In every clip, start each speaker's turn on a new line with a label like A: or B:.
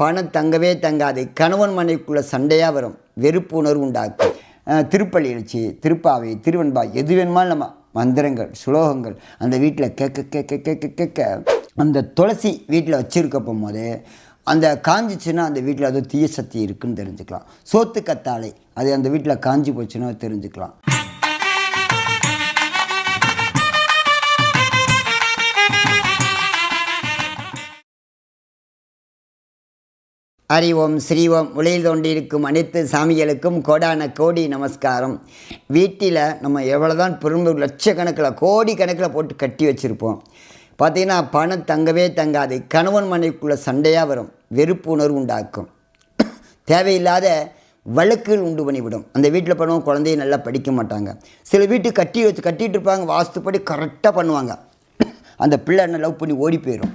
A: பணம் தங்கவே தங்காது. கணவன் மனைக்குள்ளே சண்டையாக வரும். வெறுப்பு உணர்வு உண்டாக்கும். திருப்பள்ளி எழுச்சி திருப்பாவை திருவெண்பா எது வேணுமாலும் நம்ம மந்திரங்கள் சுலோகங்கள் அந்த வீட்டில் கேட்க கேட்க கேட்க கேட்க அந்த துளசி வீட்டில் வச்சுருக்க போகும்போது அந்த காஞ்சிச்சுன்னா அந்த வீட்டில் அது தீய சக்தி இருக்குன்னு தெரிஞ்சுக்கலாம். சோத்து கத்தாழை அது அந்த வீட்டில் காஞ்சி போச்சுன்னா தெரிஞ்சுக்கலாம். ஹரி ஓம் ஸ்ரீ ஓம் உலகில் தோண்டியிருக்கும் அனைத்து சாமிகளுக்கும் கோடான கோடி நமஸ்காரம். வீட்டில் நம்ம எவ்வளோதான் பெரும்பு லட்சக்கணக்கில் கோடி கணக்கில் போட்டு கட்டி வச்சுருப்போம். பார்த்திங்கன்னா பணம் தங்கவே தங்காது. கணவன் மனைவிக்குள்ளே சண்டையாக வரும். வெறுப்பு உணர்வு உண்டாக்கும். தேவையில்லாத வழக்குகள் உண்டு பண்ணிவிடும். அந்த வீட்டில் பண்ணுவோம் குழந்தைய நல்லா படிக்க மாட்டாங்க. சில வீட்டு கட்டி வச்சு கட்டிகிட்டு இருப்பாங்க வாஸ்துப்படி கரெக்டாக பண்ணுவாங்க. அந்த பிள்ளை என்ன லவ் பண்ணி ஓடி போயிடும்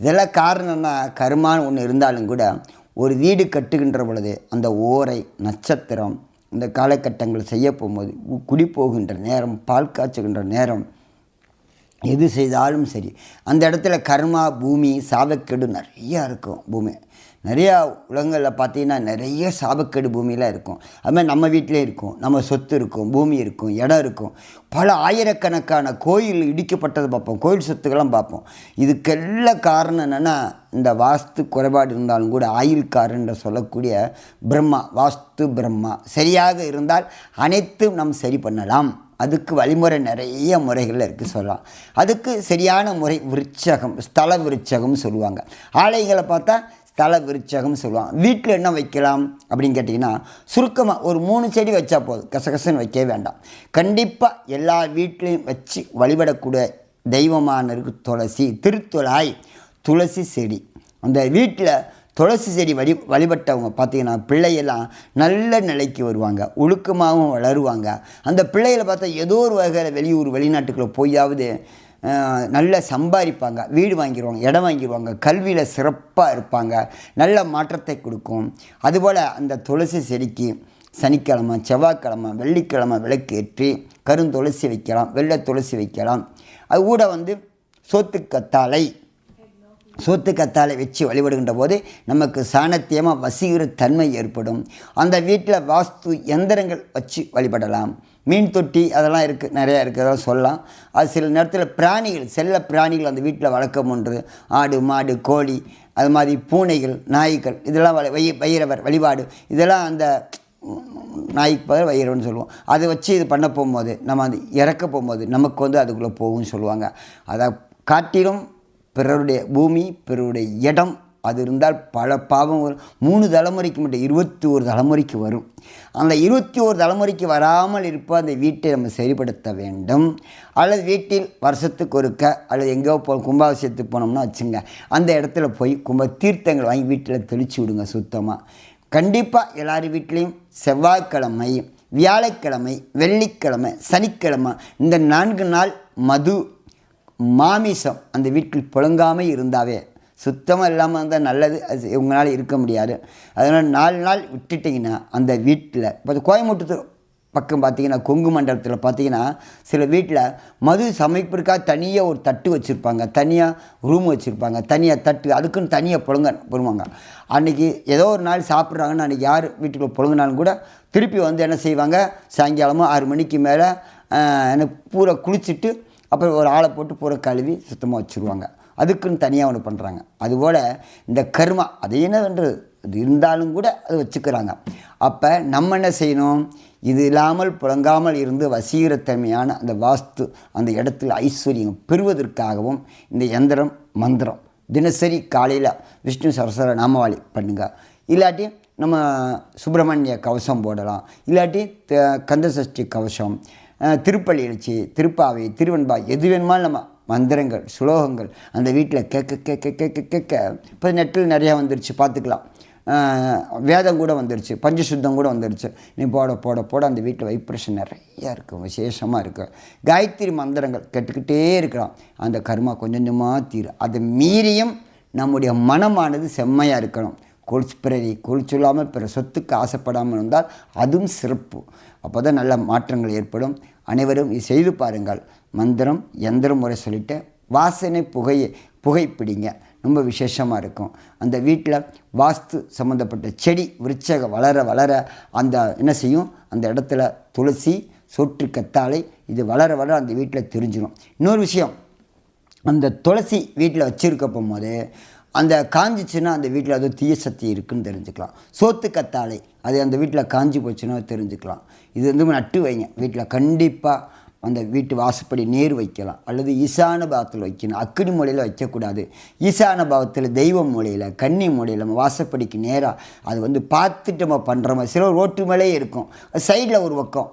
A: இதெல்லாம் காரணம்னா கருமான்னு ஒன்று இருந்தாலும் கூட ஒரு வீடு கட்டுகின்ற பொழுது அந்த ஓரை நட்சத்திரம் இந்த காலகட்டங்கள் செய்ய போகும்போது குடி போகின்ற நேரம் பால் காய்ச்சுகின்ற நேரம் எது செய்தாலும் சரி. அந்த இடத்துல கர்மா பூமி சாபக்கேடு நிறையா இருக்கும் பூமி. நிறையா உலகங்களில் பார்த்தீங்கன்னா நிறைய சாபக்கேடு பூமியெலாம் இருக்கும். அதுமாதிரி நம்ம வீட்டிலே இருக்கும். நம்ம சொத்து இருக்கும் பூமி இருக்கும் இடம் இருக்கும். பல ஆயிரக்கணக்கான கோயில் இடிக்கப்பட்டதை பார்ப்போம். கோயில் சொத்துக்கெல்லாம் பார்ப்போம். இதுக்கெல்லாம் காரணம் என்னென்னா இந்த வாஸ்து குறைபாடு இருந்தாலும் கூட ஆயுள்காரன் சொல்லக்கூடிய பிரம்மா வாஸ்து பிரம்மா. சரியாக இருந்தால் அனைத்தும் நாம் சரி பண்ணலாம். அதுக்கு வழிமுறை நிறைய முறைகள் இருக்குது சொல்லலாம். அதுக்கு சரியான முறை விருச்சகம் ஸ்தல விருட்சகம்னு சொல்லுவாங்க. ஆலைகளை பார்த்தா ஸ்தல விருட்சகம்னு சொல்லுவாங்க. வீட்டில் என்ன வைக்கலாம் அப்படின்னு கேட்டிங்கன்னா சுருக்கமாக ஒரு மூணு செடி வச்சா போதும். கசகசன்னு வைக்கவே வேண்டாம். கண்டிப்பாக எல்லா வீட்லேயும் வச்சு வழிபடக்கூடிய தெய்வமானருக்கு துளசி திருத்துழாய் துளசி செடி. அந்த வீட்டில் துளசி செடி வழி வழிபட்டவங்க பார்த்தீங்கன்னா பிள்ளையெல்லாம் நல்ல நிலைக்கு வருவாங்க. ஒழுக்கமாகவும் வளருவாங்க. அந்த பிள்ளைகளை பார்த்தா ஏதோ ஒரு வகையில் வெளியூர் வெளிநாட்டுக்குள்ளே போயாவது நல்லா நல்ல சம்பாதிப்பாங்க. வீடு வாங்கிடுவாங்க இடம் வாங்கிடுவாங்க கல்வியில் சிறப்பாக இருப்பாங்க. நல்ல மாற்றத்தை கொடுக்கும். அதுபோல் அந்த துளசி செடிக்கு சனிக்கிழமை செவ்வாய்க்கிழமை வெள்ளிக்கிழமை விளக்கு ஏற்றி கருந்துளசி வைக்கலாம் வெள்ளை துளசி வைக்கலாம். அது கூட வந்து சோத்துக்கத்தாழை சோத்து கத்தாழை வச்சு வழிபடுகின்ற போது நமக்கு சாணத்தியமாக வசீகர தன்மை ஏற்படும். அந்த வீட்டில் வாஸ்து எந்திரங்கள் வச்சு வழிபடலாம். மீன் தொட்டி அதெல்லாம் இருக்குது நிறையா இருக்கிறதா சொல்லலாம். அது சில நேரத்தில் பிராணிகள் செல்ல பிராணிகள் அந்த வீட்டில் வளர்க்க ஒன்று. ஆடு மாடு கோழி அது மாதிரி பூனைகள் நாய்கள் இதெல்லாம் வள- வை வைரவர் வழிபாடு. இதெல்லாம் அந்த நாய்க்கு பதில் வைரவன் சொல்லுவோம். அதை வச்சு இது பண்ண போகும்போது நம்ம அது இறக்க போகும்போது நமக்கு வந்து அதுக்குள்ளே போகும்னு சொல்லுவாங்க. அதை காட்டிலும் பிறருடைய பூமி பிறருடைய இடம் அது இருந்தால் பல பாவம் வரும். மூணு தலைமுறைக்கு மட்டும் இருபத்தி ஒரு தலைமுறைக்கு வரும். அந்த இருபத்தி ஒரு தலைமுறைக்கு வராமல் இருப்ப அந்த வீட்டை நம்ம சரிப்படுத்த வேண்டும். அல்லது வீட்டில் வருஷத்துக்கு ஒருக்க அல்லது எங்கேயோ போ கும்பாபிஷேகத்துக்கு போனோம்னா வச்சுங்க அந்த இடத்துல போய் கும்ப தீர்த்தங்கள் வாங்கி வீட்டில் தெளித்து விடுங்க சுத்தமாக கண்டிப்பாக எல்லார் வீட்லேயும் செவ்வாய்க்கிழமை வியாழக்கிழமை வெள்ளிக்கிழமை சனிக்கிழமை இந்த நான்கு நாள் மது மாமிசம் அந்த வீட்டில் புழங்காமல் இருந்தாவே சுத்தமாக இல்லாமல் இருந்தால் நல்லது அது உங்களால் இருக்க முடியாது. அதனால் நாலு நாள் விட்டுட்டிங்கன்னா அந்த வீட்டில் இப்போ கோயம்புத்தூர் பக்கம் பார்த்தீங்கன்னா கொங்கு மண்டலத்தில் பார்த்தீங்கன்னா சில வீட்டில் மது சமைப்பிற்காக தனியாக ஒரு தட்டு வச்சுருப்பாங்க. தனியாக ரூம் வச்சுருப்பாங்க. தனியாக தட்டு அதுக்குன்னு தனியாக புழங்க புழுவாங்க அன்றைக்கி ஏதோ ஒரு நாள் சாப்பிட்றாங்கன்னு அன்றைக்கி யார் வீட்டுக்குள்ளே புழங்கினாலும் கூட திருப்பி வந்து என்ன செய்வாங்க? சாயங்காலமாக ஆறு மணிக்கு மேலே எனக்கு பூரா குளிச்சுட்டு அப்புறம் ஒரு ஆளை போட்டு பூரா கழுவி சுத்தமாக வச்சுருவாங்க. அதுக்குன்னு தனியாக ஒன்று பண்ணுறாங்க அதுபோல் இந்த கர்மா அது என்னவென்றது அது இருந்தாலும் கூட அது வச்சுக்கிறாங்க. அப்போ நம்ம என்ன செய்யணும்? இது இல்லாமல் புழங்காமல் இருந்து வசீகரத்தன்மையான அந்த வாஸ்து அந்த இடத்துல ஐஸ்வர்யம் பெறுவதற்காகவும் இந்த எந்திரம் மந்திரம் தினசரி காலையில் விஷ்ணு சரஸ்வர நாமவாளி பண்ணுங்கள் இல்லாட்டி நம்ம சுப்பிரமணிய கவசம் போடலாம். இல்லாட்டி த- கந்தசஷ்டி கவசம் திருப்பள்ளி எழுச்சி திருப்பாவை திருவெண்பா எது வேணுமாலும் நம்ம மந்திரங்கள் சுலோகங்கள் அந்த வீட்டில் கேட்க கேட்க கேட்க கேட்க இப்போ நெட்டில் நிறையா வந்துருச்சு பார்த்துக்கலாம். வேதம் கூட வந்துருச்சு பஞ்சசுத்தம் கூட வந்துருச்சு. நீ போட போட போட அந்த வீட்டில் வைப்ரேஷன் நிறையா இருக்கும் விசேஷமாக இருக்கும். காயத்ரி மந்திரங்கள் கேட்டுக்கிட்டே இருக்கலாம். அந்த கர்மா கொஞ்சம் கொஞ்சமாக தீரும். அதை மீறியும் நம்முடைய மனமானது செம்மையாக இருக்கணும். கொலுப்பிறவி கொலுச்சொல்லாமல் பிற சொத்துக்கு ஆசைப்படாமல் இருந்தால் அதுவும் சிறப்பு. அப்போ தான் நல்ல மாற்றங்கள் ஏற்படும். அனைவரும் இது செய்து பாருங்கள். மந்திரம் எந்திர முறை சொல்லிட்டு வாசனை புகையை புகைப்பிடிங்க. ரொம்ப விசேஷமாக இருக்கும். அந்த வீட்டில் வாஸ்து சம்மந்தப்பட்ட செடி விருட்சக வளர வளர அந்த என்ன செய்யும்? அந்த இடத்துல துளசி சொற்று கத்தாழை இது வளர வளர அந்த வீட்டில் தெரிஞ்சிடும் இன்னொரு விஷயம் அந்த துளசி வீட்டில் வச்சுருக்க போகும்போது அந்த காஞ்சிச்சுன்னா அந்த வீட்டில் அது தீய சக்தி இருக்குன்னு தெரிஞ்சுக்கலாம். சோத்து கத்தாழை அது அந்த வீட்டில் காஞ்சி போச்சுன்னா தெரிஞ்சுக்கலாம். இது வந்து நட்டு வைங்க. வீட்டில் கண்டிப்பாக அந்த வீட்டு வாசப்படி நேர் வைக்கலாம். அல்லது ஈசான பாவத்தில் வைக்கணும். அக்கினி மூலையில் வைக்கக்கூடாது. ஈசான பாவத்தில் தெய்வ மூலையில் கன்னி மூலையில் நம்ம வாசப்படிக்கு நேராக அது வந்து பார்த்துட்டு நம்ம பண்ணுற மாதிரி. சில ரோட்டு மேலே இருக்கும். சைடில் ஒரு பக்கம்.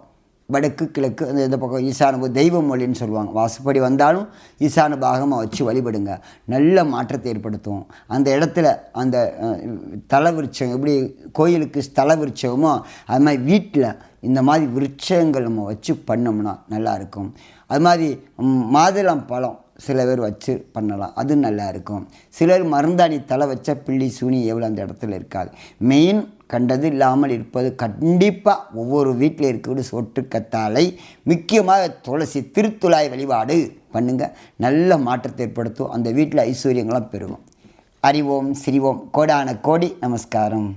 A: வடக்கு கிழக்கு அந்த இந்த பக்கம் ஈசான தெய்வ மொழின்னு சொல்லுவாங்க. வாசுப்படி வந்தாலும் ஈசான பாகமாக வச்சு வழிபடுங்க. நல்ல மாற்றத்தை ஏற்படுத்தும். அந்த இடத்துல அந்த தலை தல விருட்சம் எப்படி கோயிலுக்கு ஸ்தல விருட்சமோ அது மாதிரி வீட்டில் இந்த மாதிரி விருட்சங்கள் நம்ம வச்சு பண்ணோம்னா நல்லாயிருக்கும் அது மாதிரி மாதுளம் பழம் சில பேர் வச்சு பண்ணலாம். அது நல்லா இருக்கும் சிலர் மருந்தாணி தலை வச்ச பிள்ளி சூனி எவ்வளோ அந்த இடத்துல இருக்காது. மெயின் கண்டது இல்லாமல் இருப்பது கண்டிப்பாக ஒவ்வொரு வீட்டில் இருக்கக்கூடிய சொட்டு முக்கியமாக துளசி திருத்துழாய் வழிபாடு பண்ணுங்க. நல்ல மாற்றத்தை ஏற்படுத்தும். அந்த வீட்டில் ஐஸ்வர்யங்களாம் பெருகும். அறிவோம் சிரிவோம். கோடான கோடி நமஸ்காரம்.